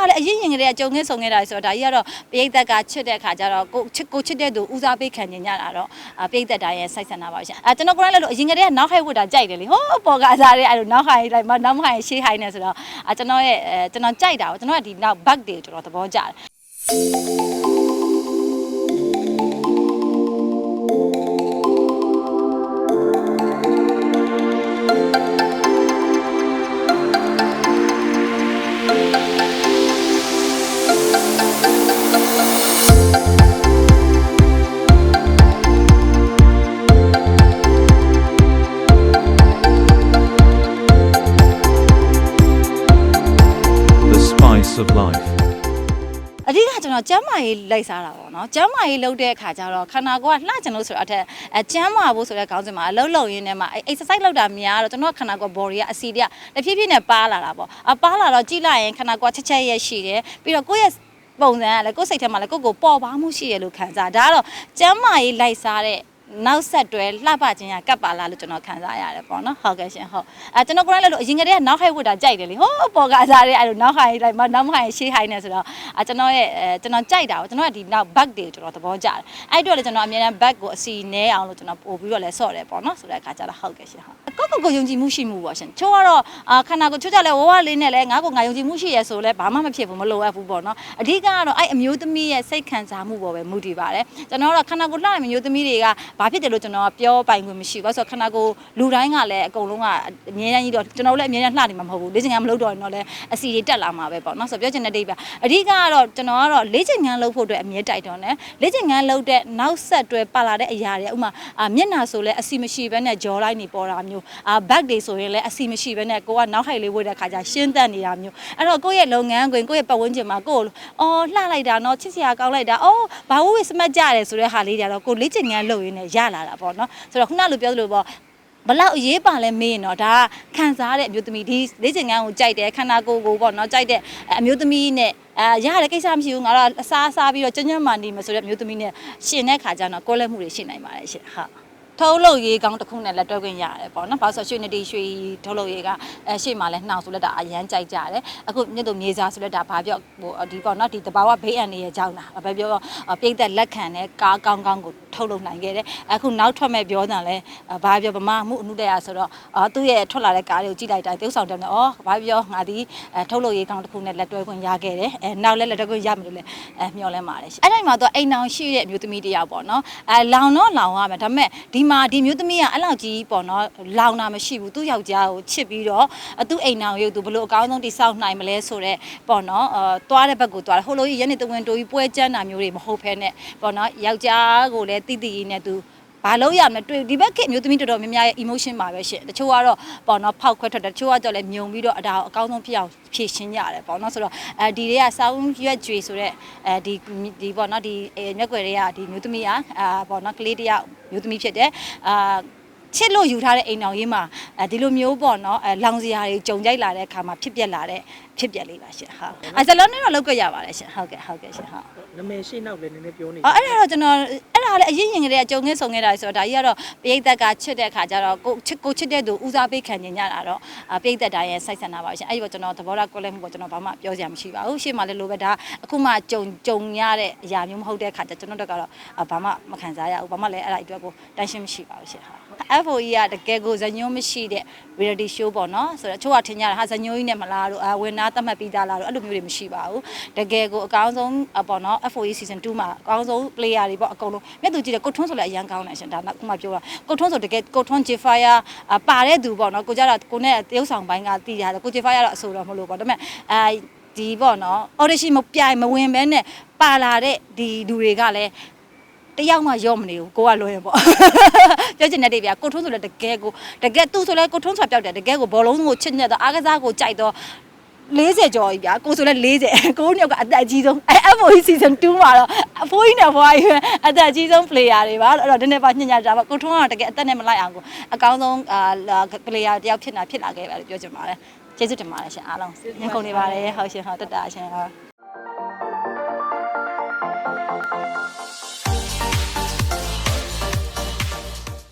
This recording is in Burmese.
ဒါလည်းအရင်ရင်ကလေးကကြုံခဲ့ဆုံခဲ့တာဆိုတော့ဒါကြီးကတော့ပိဋကတ်ကချစ်တဲ့အခါကျတော့ကိုချစ်ကိုချစ်တဲ့သူဦးစားပေးခံနေကြတာတော့အာပိဋကတ်တိုင်းရဲ့စိုက်ဆန္ဒပါရှင်အဲကျွန်တော်ကိုယ်တိုင်လည်းလို့အရင်ကလေးကနောက်ဟိုက်ဝတ်တာကြိုက်တယ်လေဟောပေါ်ကစားတဲ့အဲ့လိုနောက်ဟိုက်လိုက်မနောက်ဟိုက်ရှေးဟိုက်နေဆိုတော့အာကျွန်တော်ရဲ့အဲကျွန်တော်ကြိုက်တာပေါ့ကျွန်တော်ကဒီနောက် back တွေတော်တော်သဘောကျတယ် of life. အဓိကကျွန်တော်ကျမ်းမာရေးလိုက်စားတာပေါ့နော်ကျမ်းမာရေးလုပ်တဲ့အခါကျတော့ခန္ဓာကိုယ်ကလှကျင်လို့ဆိုတော့အထက်အကျမ်းမာဖို့ဆိုတဲ့ခေါင်းစဉ်မှာအလုံးလုံးရင်းနဲ့မှာ exercise လုပ်တာများတော့ကျွန်တော်ခန္ဓာကိုယ် body ကအစီတွေကတဖြည်းဖြည်းနဲ့ပါလာတာပေါ့အပါလာတော့ကြည့်လိုက်ရင်ခန္ဓာကိုယ်ချက်ချက်ရဲ့ရှိတယ်ပြီးတော့ကိုယ့်ရဲ့ပုံစံကလည်းကိုယ်စိတ်ထဲမှာလည်းကိုယ့်ကိုပေါ်ပါမှုရှိရလို့ခံစားဒါကတော့ကျမ်းမာရေးလိုက်စားတဲ့ နောက်ဆက်တွဲလှပခြင်းရကပ်ပါလာလို့ကျွန်တော်ခံစားရတယ်ပေါ့နော်ဟုတ်ကဲ့ရှင်ဟုတ်အဲကျွန်တော်ကိုယ်တိုင်လည်းလို့အရင်ကတည်းကနောက်ဟိုက်ဝတ်တာကြိုက်တယ်လေဟောပေါ်ကစားတဲ့အဲ့လိုနောက်ဟိုက်လိုက်မနောက်ဟိုက်ရှေးဟိုက်နေဆိုတော့အဲကျွန်တော်ရဲ့အဲကျွန်တော်ကြိုက်တာပေါ့ကျွန်တော်ကဒီနောက် back တွေတော်တော်သဘောကျတယ်အဲ့အတွက်လည်းကျွန်တော်အများအား back ကိုအစီနဲအောင်လို့ကျွန်တော်ပို့ပြီးတော့လဲဆော့တယ်ပေါ့နော်ဆိုတဲ့အခါကျတော့ဟုတ်ကဲ့ရှင်ဟုတ်ကိုယ့်ကိုယ်ကိုယုံကြည်မှုရှိမှုပေါ့ရှင်ချိုးကတော့အာခန္ဓာကိုယ်ချိုးကြလဲဝဝလေးနဲ့လဲငါ့ကိုငါယုံကြည်မှုရှိရဲဆိုလဲဘာမှမဖြစ်ဘူးမလိုအပ်ဘူးပေါ့နော်အဓိကကတော့အဲ့အမျိုးသမီးရဲ့စိတ်ခံစားမှုပေါ်ပဲမူတည်ပါတယ်ကျွန်တော်တို့ခန္ဓာကိုယ်လှတဲ့အမျိုးသမီးတွေကဘာဖြစ်တယ်လို့ကျွန်တော်ကပြောပိုင်ခွင့်မရှိဘူးဆိုတော့ခန္ဓာကိုယ်လူတိုင်းကလည်းအကုန်လုံးကအမြဲတမ်းကြီးတော့ကျွန်တော်တို့လည်းအမြဲတမ်းလှနေမှာမဟုတ်ဘူးလေ့ကျင့်ခန်းမလုပ်တော့ရင်တော့လည်းအစီတွေတက်လာမှာပဲပေါ့နော်ဆိုတော့ပြောချင်တဲ့ဒိဗ္ဗာအဓိကကတော့ကျွန်တော်ကတော့လေ့ကျင့်ခန်းလုပ်ဖို့အတွက်အမြဲတိုက်တွန်းတယ်လေ့ကျင့်ခန်းလုပ်တဲ့နောက်ဆက်တွဲပါလာတဲ့အရာတွေဥမာအာမျက်နှာဆိုလဲအစီမရှိဘဲနဲ့ဂျော်လိုက်နေပေါ်တာမျိုးအာဘက်တွေဆိုရင်လည်းအစီမရှိဘဲနဲ့ကိုကနောက်ဟိုက်လေးဝတ်တဲ့ခါကျရှင်းသက်နေတာမျိုးအဲ့တော့ကိုယ့်ရဲ့လုပ်ငန်းခွင်ကိုယ့်ရဲ့ပတ်ဝန်းကျင်မှာကိုယ်အော်လှလိုက်တာနော်ချစ်စရာကောင်းလိုက်တာအော်ဘာဝဝစမတ်ကြတယ်ဆိုတဲ့ဟာလေးတွေကတော့ကိုလေ့ကျင့်ခန်းလုပ်ရင်းနဲ့ရလာတာပေါ့နော်ဆိုတော့ခုနလိုပြောသလိုပေါ့ဘလောက်အရေးပါလဲမေးရင်တော့ဒါကခံစားတဲ့အမျိုးသမီးဒီလေ့ကျင့်ခန်းကိုကြိုက်တယ်ခန္ဓာကိုယ်ကိုပေါ့နော်ကြိုက်တဲ့အမျိုးသမီးနဲ့အဲရရတဲ့ကိစ္စမရှိဘူးငါတော့အစားစားပြီးတော့ကြွညွန့်မှနေမှာဆိုတဲ့အမျိုးသမီးနဲ့ရှင်တဲ့ခါကျတော့ကိုယ်လက်မှုတွေရှိနိုင်ပါတယ်ရှင်ဟုတ် ထုတ်လုပ်ရေးကောင်းတစ်ခုနဲ့လက်တွဲခွင့်ရတယ်ပေါ့နော်။ဘာလို့ဆိုရွှေနဒီရွှေထုတ်လုပ်ရေးကအဲရှေ့မှာလဲနှောင်ဆိုလက်တာအရန်ကြိုက်ကြတယ်။အခုမြစ်တို့မြေစားဆိုလက်တာဘာပြောဟိုဒီပေါ့နော်ဒီတဘာဝဘေးအန်နေရဲ့ကြောင်းတာ။ဘာပြောပြိတ်သက်လက်ခံတဲ့ကားကောင်းကောင်းကိုထုတ်လုပ်နိုင်ခဲ့တယ်။အခုနောက်ထွက်မဲ့ပြောတယ်လဲဘာပြောဗမာမှုအမှုတရားဆိုတော့အော်သူ့ရဲ့ထွက်လာတဲ့ကားတွေကိုကြည့်လိုက်တိုင်းတုပ်ဆောင်တယ်နော်။အော်ဘာပြောငါဒီအဲထုတ်လုပ်ရေးကောင်းတစ်ခုနဲ့လက်တွဲခွင့်ရခဲ့တယ်။အဲနောက်လဲလက်တွဲခွင့်ရမယ်လို့လဲအဲမျှော်လင့်ပါတယ်။အဲ့တိုင်းမှာတော့အိမ်အောင်ရှိတဲ့မျိုးသမီးတယောက်ပေါ့နော်။အဲလောင်တော့လောင်ရမယ်ဒါပေမဲ့ဒီမှာဒီမျိုးသမီးကအဲ့လောက်ကြီးပေါ့နော်လောင်တာမရှိဘူးသူ့ယောက်ျားကိုချစ်ပြီးတော့သူ့အိမ်အောင်ရုပ်သူဘလို့အကောင်းဆုံးတိဆောက်နိုင်မလဲဆိုတော့ပေါ့နော်အဲသွားတဲ့ဘက်ကိုသွားတယ်ဟိုလိုကြီးရနေတဝင်းတိုးကြီးပွဲကျန်းတာမျိုးတွေမဟုတ်ဖ ೇನೆ ပေါ့နော်ယောက်ျားကိုလည်းတိတိနဲ့သူ ဘာလို့ရမလဲတွေ့ဒီဘက်ခေတ်မျိုးသမီးတော်တော်များများရဲ့ emotion ပါပဲရှင်တချို့ကတော့ပေါ့နော်ဖောက်ခွဲထွက်တယ်တချို့ကကြောက်လဲမြုံပြီးတော့အဒါကိုအကောင်းဆုံးဖြစ်အောင်ဖြည့်ရှင်းရတယ်ပေါ့နော်ဆိုတော့အဲဒီတွေကစောင်းရွက်ကြွေဆိုတော့အဲဒီဒီပေါ့နော်ဒီမျက်ွယ်တွေကဒီမျိုးသမီးကအာပေါ့နော်ကလေးတယောက်မျိုးသမီးဖြစ်တယ်အာ ချစ်လို့ယူထားတဲ့အိမ်အောင်ရေးမှာအဲဒီလိုမျိုးပေါ့နော်အဲလောင်စရာတွေကြုံကြိုက်လာတဲ့အခါမှာဖြစ်ပျက်လာတဲ့ဖြစ်ပျက်လေးပါရှင်ဟုတ်အဲဇလုံးနဲ့တော့လောက်ကြရပါတယ်ရှင်ဟုတ်ကဲ့ဟုတ်ကဲ့ရှင်ဟုတ်နာမည်ရှိနောက်လည်းနည်းနည်းပြောနေအော်အဲ့ဒါတော့ကျွန်တော်အဲ့ဒါလည်းအရင်ရင်ကလေးကကြုံခဲ့ဆုံခဲ့တာဆိုတော့ဒါကြီးကတော့ပိဋကတ်ကချစ်တဲ့အခါကျတော့ကိုချစ်ကိုချစ်တဲ့သူဦးစားပေးခံနေကြတာတော့ပိဋကတ်တိုင်းရဲ့စိုက်ဆန္ဒပါရှင်အဲ့ဒီတော့ကျွန်တော်သဘောထားကိုလည်းမဟုတ်ကျွန်တော်ဘာမှပြောစရာမရှိပါဘူးရှေ့မှာလည်းလိုပဲဒါအခုမှကြုံကြုံရတဲ့အရာမျိုးမဟုတ်တဲ့အခါကျကျွန်တော်တို့ကတော့ဘာမှမခံစားရဘူးဘာမှလည်းအဲ့ဒါအတွက်ကိုတန်ရှင်းမရှိပါဘူးရှင်ဟာ FOE ကတကယ်ကိုဇညုံမရှိတဲ့ reality show ပေါ့နော်ဆိုတော့အချို့ကထင်ကြတာဟာဇညုံကြီးနဲ့မလားလို့အဝင်နာသတ်မှတ်ပြီးသားလားလို့အဲ့လိုမျိုးတွေမရှိပါဘူးတကယ်ကိုအကောင်းဆုံးပေါ့နော် FOE season 2မှာအကောင်းဆုံး player တွေပေါ့အကုန်လုံးမြတ်သူကြည့်တယ်ကိုထွန်းဆိုလည်းအရန်ကောင်းတယ်ရှင်ဒါကခုမှပြောတာကိုထွန်းဆိုတကယ်ကိုထွန်း Jfire ပါတဲ့သူပေါ့နော်ကိုကြတော့ကိုနဲ့တရုပ်ဆောင်ပိုင်းကတည်ရတယ်ကို Jfire ကတော့အဆိုတော့မလို့ပေါ့ဒါပေမဲ့အဲဒီပေါ့နော် audition မပြိုင်မဝင်ဘဲနဲ့ပါလာတဲ့ဒီလူတွေကလည်း တယောက်မှရော့မနေဘူးကိုကလွယ်ပေါ့ပြောချင်တဲ့တေးဗျာကိုထွန်းဆိုလည်းတကယ်ကိုတကယ်သူဆိုလည်းကိုထွန်းဆိုပြောက်တယ်တကယ်ကိုဘောလုံးကိုချစ်ညက်တော့အားကစားကိုကြိုက်တော့40ကျော်ကြီးဗျာကိုဆိုလဲ40ကိုညောက်ကအသက်အကြီးဆုံးအဲ FOE season 2မှာတော့အဖိုးကြီးနဲ့ဘွားကြီးပဲအသက်အကြီးဆုံး player တွေပါအဲ့တော့နည်းနည်းပါညညတာပါကိုထွန်းကတော့တကယ်အသက်နဲ့မလိုက်အောင်ကိုအကောင်းဆုံးအာ player တယောက်ဖြစ်တာဖြစ်လာခဲ့ပါလို့ပြောချင်ပါတယ်ကျေးဇူးတင်ပါတယ်ရှင်အားလုံးညကုန်နေပါတယ်ဟုတ်ရှင်ဟုတ်တက်တာရှင်ဟုတ်